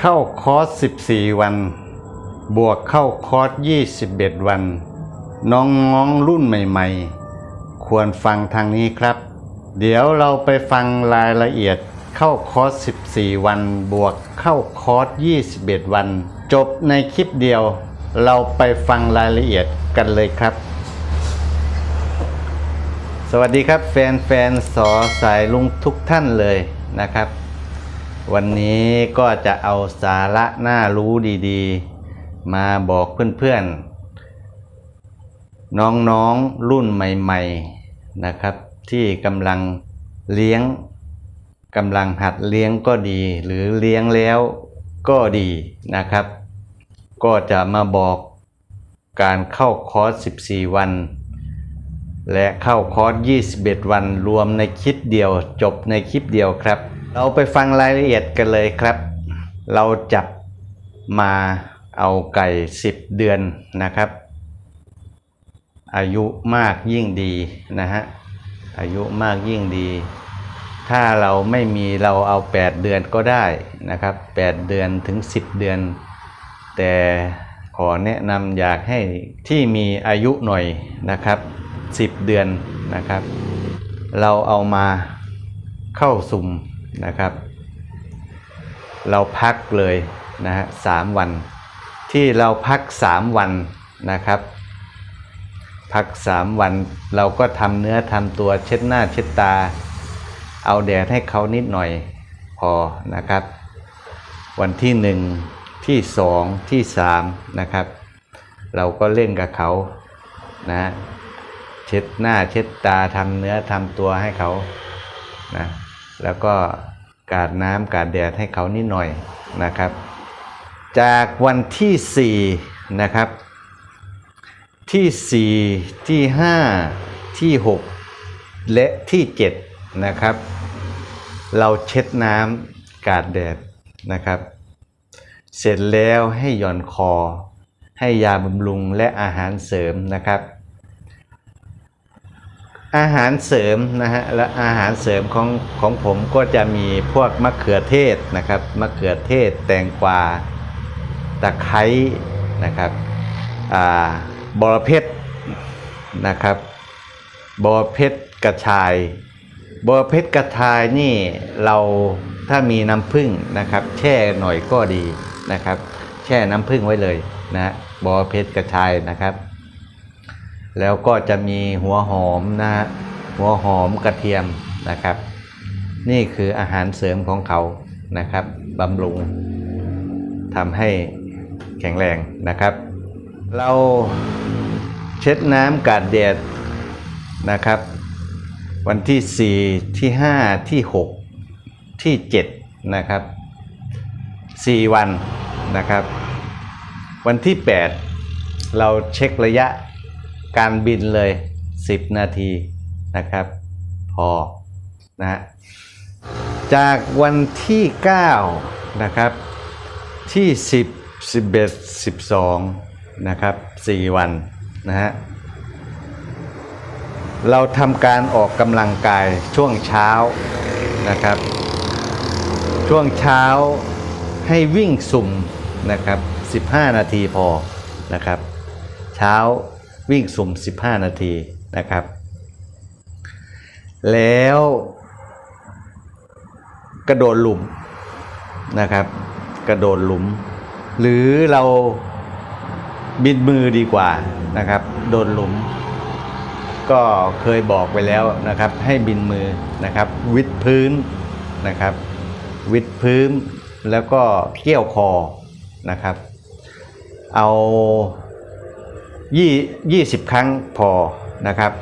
เข้าคอร์ส14 วัน บวกเข้าคอร์ส21 วัน น้องๆรุ่นใหม่ๆ ควรฟังทางนี้ครับ เดี๋ยวเราไปฟังรายละเอียดเข้าคอร์ส14 วัน บวกเข้าคอร์ส21 วัน จบในคลิปเดียว เราไปฟังรายละเอียดกันเลยครับ สวัสดีครับแฟนๆสอสายลุงทุกท่านเลยนะครับ วันนี้ก็จะเอาสาระน่ารู้ดีๆ มาบอกเพื่อนๆ น้องๆรุ่นใหม่ๆนะครับ ที่กำลังเลี้ยงกำลังหัดเลี้ยงก็ดี หรือเลี้ยงแล้วก็ดีนะครับ ก็จะมาบอกการเข้าคอร์ส 14 วัน และเข้าคอร์ส 21 วัน รวมในคลิปเดียวจบในคลิปเดียวครับ เราไปฟังรายละเอียดกันเลยครับ เราจับมาเอาไก่ 10 เดือนนะครับ อายุมากยิ่งดีนะฮะ อายุมากยิ่งดี ถ้าเราไม่มีเราเอา 8 เดือนก็ได้นะครับ 8 เดือนถึง 10 เดือน แต่ขอแนะนำอยากให้ที่มีอายุหน่อยนะครับ 10 เดือนนะครับ เราเอามาเข้าสุ่ม นะครับ เราพักเลยนะฮะสามวัน ที่เราพัก3วันนะครับ พัก3วันเราก็ทำเนื้อทำตัวเช็ดหน้าเช็ดตา เอาแดดให้เขานิดหน่อยพอนะครับ วันที่หนึ่งที่สองที่สามนะครับ เราก็เล่นกับเขานะฮะเช็ดหน้าเช็ดตาทำเนื้อทำตัวให้เขานะ แล้วก็กาดน้ำกาดแดดให้เขานิดหน่อยนะครับ จากวันที่สี่นะครับที่สี่ที่ห้าที่หกและที่เจ็ดนะครับ เราเช็ดน้ำกาดแดดนะครับ เสร็จแล้วให้หย่อนคอ ให้ยาบำรุงและอาหารเสริมนะครับ อาหารเสริมนะฮะและอาหารเสริมของของผมก็จะมีพวกมะเขือเทศนะครับมะเขือเทศ แตงกวาตะไคร้นะครับอ่าบอระเพ็ดนะครับบอระเพ็ดกระชายบอระเพ็ดกระชายนี่เราถ้ามีน้ำผึ้งนะครับ แช่หน่อยก็ดีนะครับ แช่น้ำผึ้งไว้เลยนะฮะบอระเพ็ดกระชายนะครับ แล้วก็จะมีหัวหอมนะฮะหัวหอมกระเทียมนะครับ นี่คืออาหารเสริมของเขานะครับบำรุงทำให้แข็งแรงนะครับ เราเช็ดน้ำกาดแดดนะครับ วันที่ 4 ที่ 5 ที่ 6 ที่ 7 นะครับ 4 วันนะครับ วันที่ 8 เราเช็คระยะ การบินเลย 10 นาทีนะครับ พอนะฮะจากวันที่ 9 นะครับ ที่ 10 11 12 นะครับ 4 วันนะฮะเราทำการออกกำลังกายช่วงเช้านะครับ ช่วงเช้าให้วิ่งสุ่มนะครับ 15 นาทีพอนะครับ เช้า วิ่งสุ่ม 15 นาทีนะครับ แล้วกระโดดหลุมนะครับ กระโดดหลุม หรือเราบิดมือดีกว่านะครับ โดดหลุม ก็เคยบอกไปแล้วนะครับ ให้บินมือนะครับ วิดพื้นนะครับ วิดพื้นแล้วก็เกี่ยวคอนะครับ เอา ยี่ยี่สิบครั้งพอนะครับ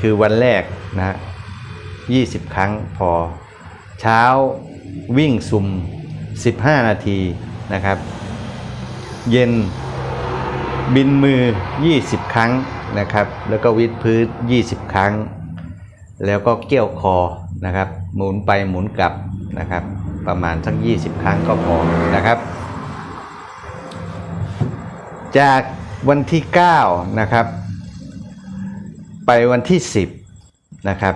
คือวันแรกนะยี่สิบครั้งพอ เช้าวิ่งสุ่ม 15 นาทีนะครับ เย็นบินมือ 20 ครั้งนะครับ แล้วก็วิดพื้น 20 ครั้ง แล้วก็เกี่ยวคอนะครับ หมุนไปหมุนกลับนะครับ ประมาณสัก 20 ครั้งก็พอนะครับ จาก วันที่9นะครับ ไปวันที่ 10นะครับ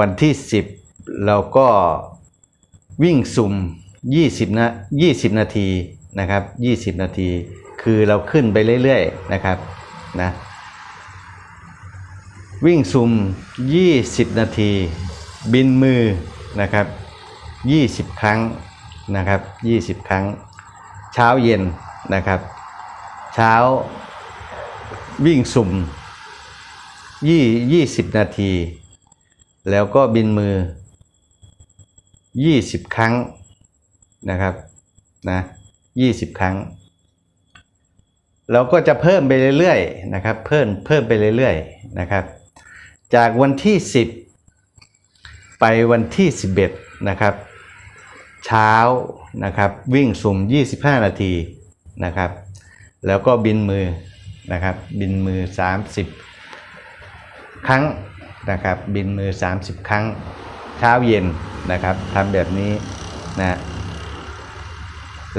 วันที่ 10 เราก็วิ่งสุ่ม 20นะ20 นาทีนะครับ 20 นาที คือเราขึ้นไปเรื่อยๆนะครับนะวิ่งซุ่ม 20 นาที บินมือนะครับ 20 ครั้งนะครับ 20 ครั้ง เช้าเย็นนะครับ เช้า วิ่งสุ่มยี่ยี่สิบนาที แล้วก็บินมือยี่สิบครั้งนะครับนะยี่สิบครั้ง เราก็จะเพิ่มไปเรื่อยๆนะครับเพิ่มเพิ่มไปเรื่อยๆนะครับ จากวันที่สิบไปวันที่สิบเอ็ดนะครับ เช้านะครับวิ่งสุ่ม25นาทีนะครับ แล้วก็บินมือ นะครับ บินมือ 30 ครั้งนะครับ บินมือ 30 ครั้งเช้าเย็นนะครับทำแบบนี้นะ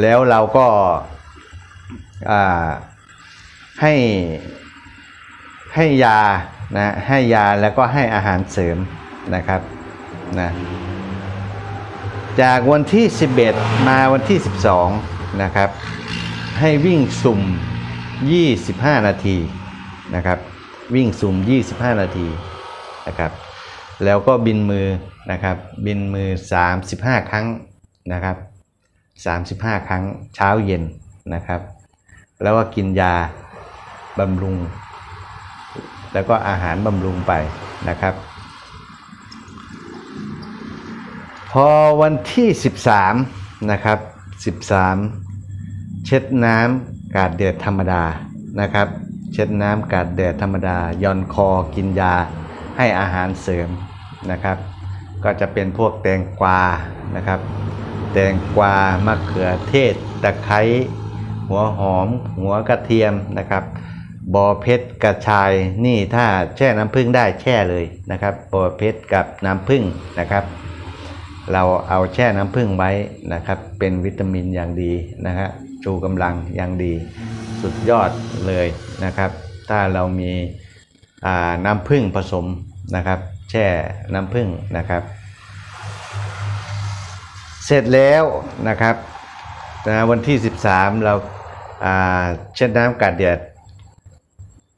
แล้วเราก็อ่าให้ให้ยานะให้ยาแล้วก็ให้อาหารเสริมนะครับนะจากวันที่ 11 มาวันที่ 12 นะครับ ให้วิ่งสุ่ม 25 นาทีนะครับ วิ่งสุ่ม 25 นาทีนะครับ แล้วก็บินมือนะครับ บินมือ 35 ครั้งนะครับ 35 ครั้งเช้าเย็นนะครับ แล้วก็กินยาบำรุง แล้วก็อาหารบำรุงไปนะครับ พอวันที่ 13 นะครับ 13 เช็ดน้ำ กาดเดือดธรรมดานะครับ เช็ดน้ำกาดเดือดธรรมดาย่อนคอกินยาให้อาหารเสริมนะครับ ก็จะเป็นพวกแตงกวานะครับ แตงกวามะเขือเทศตะไคร้หัวหอม หัวกระเทียมนะครับบอเพชรกระชายนี่ถ้าแช่น้ำผึ้งได้แช่เลยนะครับบอเพชรกับน้ำผึ้งนะครับ เราเอาแช่น้ำผึ้งไว้นะครับ เป็นวิตามินอย่างดีนะฮะ ชูกำลังอย่างดีสุดยอดเลยนะครับ ถ้าเรามีน้ำผึ้งผสมนะครับ แช่น้ำผึ้งนะครับ เสร็จแล้วนะครับนะวันที่ 13 เราอ่าเช็ดน้ำกัดเดือด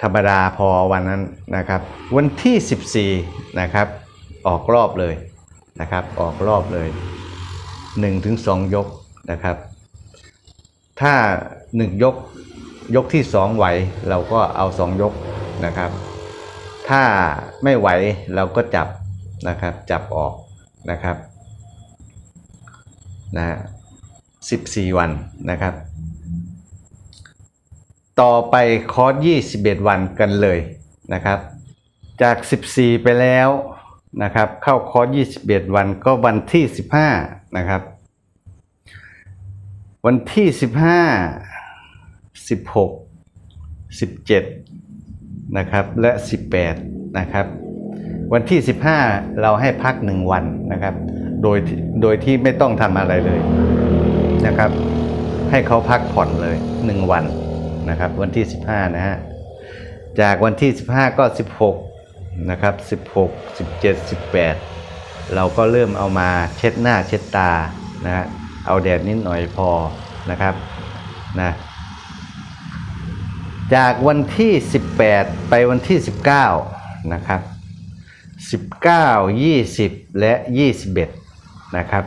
ธรรมดาพอวันนั้นนะครับ วันที่ 14 นะครับ ออกรอบเลยนะครับ ออกรอบเลย 1-2 ยกนะครับ ถ้า 1 ยกยกที่ 2 ไหวเราก็เอา 2 ยกนะครับ ถ้าไม่ไหวเราก็จับนะครับจับออกนะครับนะฮะ14 วันนะครับ ต่อไปคอร์ส21 วันกันเลยนะครับ จาก 14 ไปแล้วนะครับ เข้าคอร์ส21 วันก็วันที่ 15 นะครับ วันที่15 16 17นะครับและ18นะครับ วันที่15เราให้พัก1วันนะครับ โดยโดยที่ไม่ต้องทำอะไรเลยนะครับ ให้เขาพักผ่อนเลย1วันนะครับ วันที่15นะฮะจากวันที่15ก็16นะครับ16 17 18เราก็เริ่มเอามาเช็ดหน้าเช็ดตานะฮะ เอาแดดนิดหน่อยพอนะครับนะจากวันที่ 18 ไปวันที่ 19 นะครับ 19 20 และ 21 นะครับ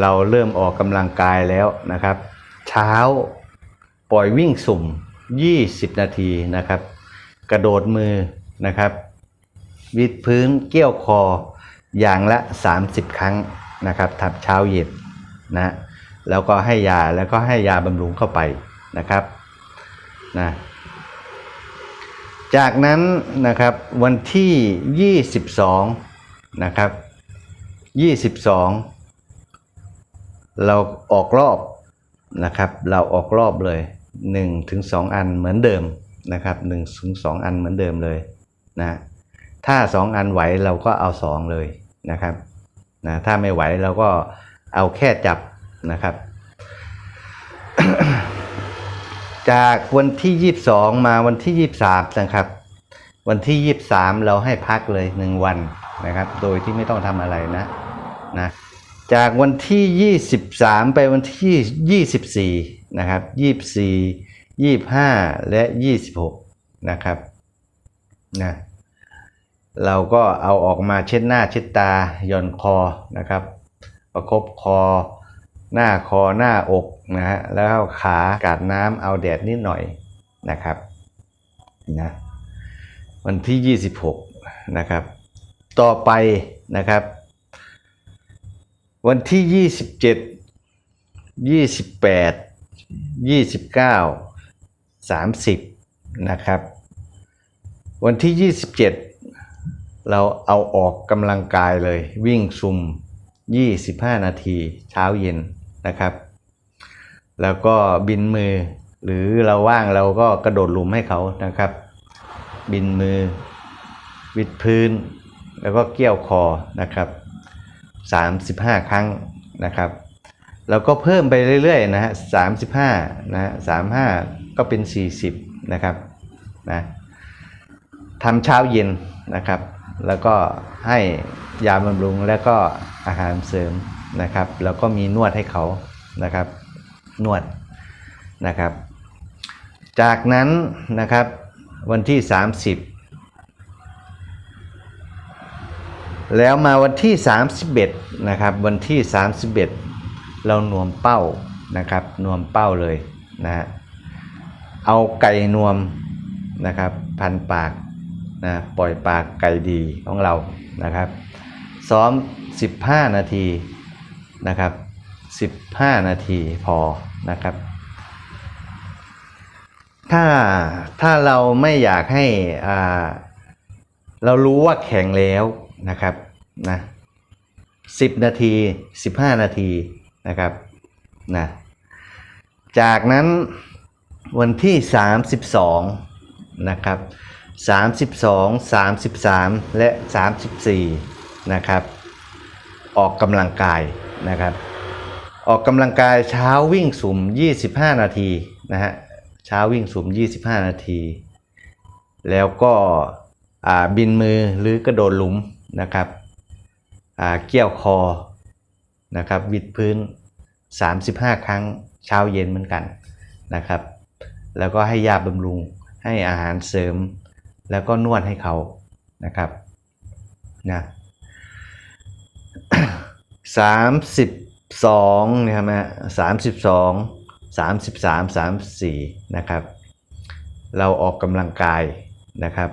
เราเริ่มออกกำลังกายแล้วนะครับ เช้าปล่อยวิ่งสุ่ม 20 นาทีนะครับ กระโดดมือนะครับวิดพื้นเกี่ยวคออย่างละ 30 ครั้งนะครับทับเช้าเย็น นะแล้วก็ให้ยาแล้วก็ให้ยาบำรุงเข้าไปนะครับนะจากนั้นนะครับวันที่ 22 นะครับ 22 เราออกรอบนะครับ เราออกรอบเลย1ถึง2อันเหมือนเดิมนะครับ1ถึง2อันเหมือนเดิมเลยนะถ้า 2 อันไหวเราก็เอา 2 เลยนะครับนะถ้าไม่ไหวเราก็ เอาแค่จับนะครับ จากวันที่22มาวันที่23นะครับ วันที่23เราให้พักเลย1วันนะครับ โดยที่ไม่ต้องทำอะไรนะนะจากวันที่23ไปวันที่24นะครับ24 25และ26นะครับนะเราก็เอาออกมาเช็ดหน้าเช็ดตาหย่อนคอนะครับ ประคบคอ หน้าคอหน้าอกนะฮะแล้วขากาดน้ำเอาแดดนิดหน่อยนะครับนะวันที่ 26 นะครับ ต่อไปนะครับ วันที่ 27 28 29 30 นะครับ วันที่ 27 เราเอาออกกำลังกายเลยวิ่งซุ่ม 25 นาทีเช้าเย็นนะครับ แล้วก็บินมือหรือเราว่างเราก็กระโดดหลุมให้เขานะครับ บินมือวิดพื้น แล้วก็เกี่ยวคอนะครับ 35 ครั้งนะครับ แล้วก็เพิ่มไปเรื่อยๆนะฮะ35นะฮะ35 ก็เป็น 40 นะครับนะทำเช้าเย็นนะครับ แล้วก็ให้ยาบำรุงแล้วก็อาหารเสริมนะครับ แล้วก็มีนวดให้เขานะครับ นวดนะครับ จากนั้นนะครับวันที่ 30 แล้วมาวันที่ 31นะครับวันที่ 31 เรานวมเป้านะครับนวมเป้าเลยนะฮะเอาไก่นวมนะครับ พันปาก นะปล่อยปากไก่ดีของเรานะครับ ซ้อม 15 นาทีนะครับ 15 นาทีพอนะครับ ถ้าถ้าเราไม่อยากให้อ่าเรารู้ว่าแข็งแล้วนะครับนะ10 นาที 15 นาทีนะครับนะจากนั้นวันที่ 32 นะครับ32 33 และ 34 นะครับ ออกกำลังกายนะครับ ออกกำลังกายเช้าวิ่งสุ่ม 25 นาทีนะฮะเช้าวิ่งสุ่ม 25 นาที แล้วก็บินมือหรือกระโดดหลุมนะครับเกี่ยวคอนะครับวิดพื้น 35 ครั้งเช้าเย็นเหมือนกันนะครับ แล้วก็ให้ยาบำรุง ให้อาหารเสริม แล้วก็นวดให้เขานะครับนะสามสิบสองนะครับนะสามสิบสองสามสิบสามสามสี่นะครับ เราออกกำลังกายนะครับ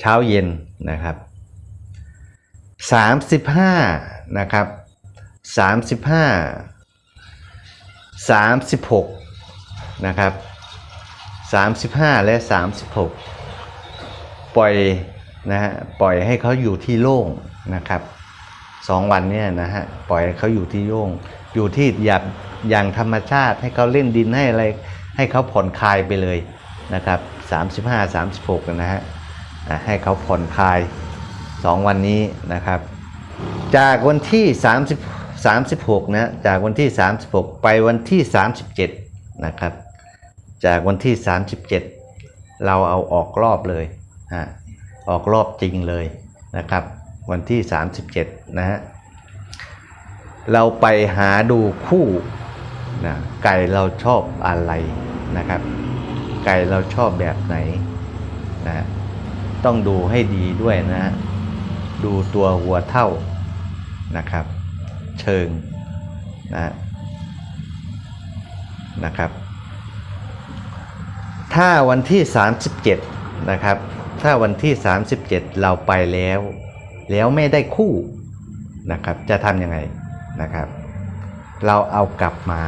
เช้าเย็นนะครับสามสิบห้านะครับสามสิบห้าสามสิบหกนะครับ สามสิบห้าและสามสิบหกปล่อยนะฮะปล่อยให้เขาอยู่ที่โล่งนะครับสองวันเนี่ยนะฮะปล่อยให้เขาอยู่ที่โล่งอยู่ที่อย่างอย่างธรรมชาติให้เขาเล่นดินให้อะไรให้เขาผ่อนคลายไปเลยนะครับ35 36นะฮะอะให้เขาผ่อนคลาย 2 วันนี้นะครับ จากวันที่30 36นะจากวันที่ 36 ไปวันที่ 37 นะครับ จากวันที่ 37 เราเอาออกรอบเลยฮะออกรอบจริงเลยนะครับ วันที่ 37 นะฮะเราไปหาดูคู่นะไก่เราชอบอะไรนะครับ ไก่เราชอบแบบไหนนะฮะต้องดูให้ดีด้วยนะฮะดูตัวหัวเท่านะครับ เชิงนะฮะนะครับ ถ้าวันที่ 37 นะครับ ถ้าวันที่ 37 เราไปแล้ว แล้วไม่ได้คู่นะครับ จะทำยังไงนะครับ เราเอากลับมา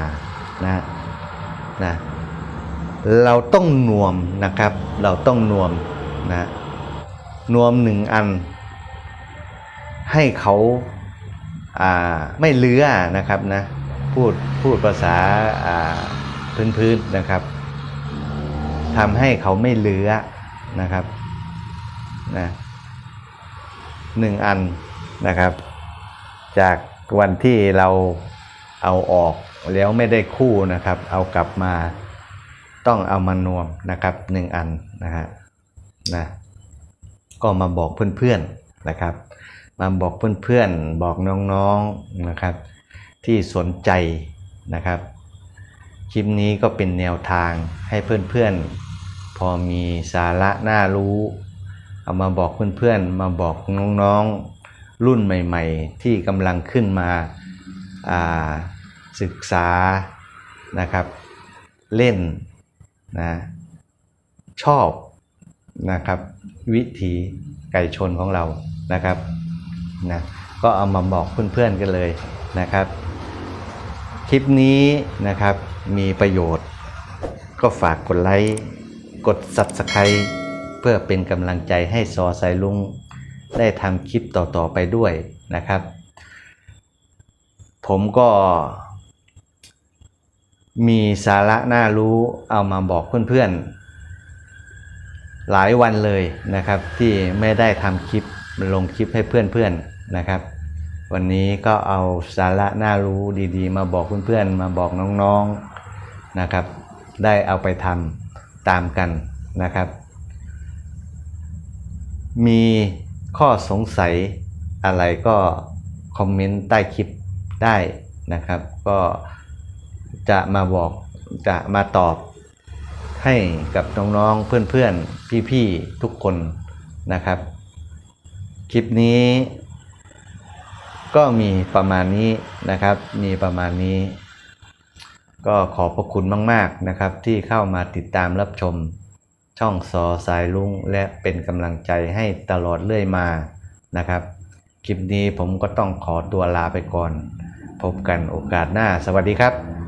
นะนะเราต้องนวมนะครับ เราต้องนวมนะนวมหนึ่งอัน ให้เขาอ่าไม่เลื้อนะครับนะพูดพูดภาษาอ่าพื้นๆนะครับ ทำให้เขาไม่เลื้อนะครับนะหนึ่งอันนะครับ จากวันที่เราเอาออกแล้วไม่ได้คู่นะครับ เอากลับมาต้องเอามานวมนะครับหนึ่งอันนะฮะนะก็มาบอกเพื่อนๆนะครับ มาบอกเพื่อนๆบอกน้องๆนะครับ ที่สนใจนะครับ คลิปนี้ก็เป็นแนวทางให้เพื่อนๆ พอมีสาระน่ารู้ เอามาบอกเพื่อนๆ มาบอกน้องๆ รุ่นใหม่ๆ ที่กำลังขึ้นมาาศึกษานะครับ เล่นนะชอบนะครับ วิถีไก่ชนของเรานะครับนะก็เอามาบอกเพื่อนๆกันเลยนะครับ คลิปนี้นะครับมีประโยชน์ก็ฝากกดไลค์ กด Subscribe เพื่อเป็นกำลังใจให้ซอสายลุง ได้ทำคลิปต่อๆไปด้วยนะครับ ผมก็มีสาระน่ารู้เอามาบอกเพื่อนๆ หลายวันเลยนะครับ ที่ไม่ได้ทำคลิปลงคลิปให้เพื่อนๆนะครับ วันนี้ก็เอาสาระน่ารู้ดีๆ มาบอกเพื่อนๆ มาบอกน้องๆนะครับ ได้เอาไปทำ ตามกันนะครับ มีข้อสงสัยอะไรก็คอมเมนต์ใต้คลิปได้นะครับ ก็จะมาบอกจะมาตอบให้กับน้องๆเพื่อนๆ พี่ๆ ทุกคนนะครับ คลิปนี้ก็มีประมาณนี้นะครับ มีประมาณนี้ ก็ขอบพระคุณมาก ๆ นะครับ ที่เข้ามาติดตามรับชม ช่องซอสายลุงและเป็นกำลังใจให้ตลอดเรื่อยมานะครับ คลิปนี้ผมก็ต้องขอตัวลาไปก่อน พบกันโอกาสหน้า สวัสดีครับ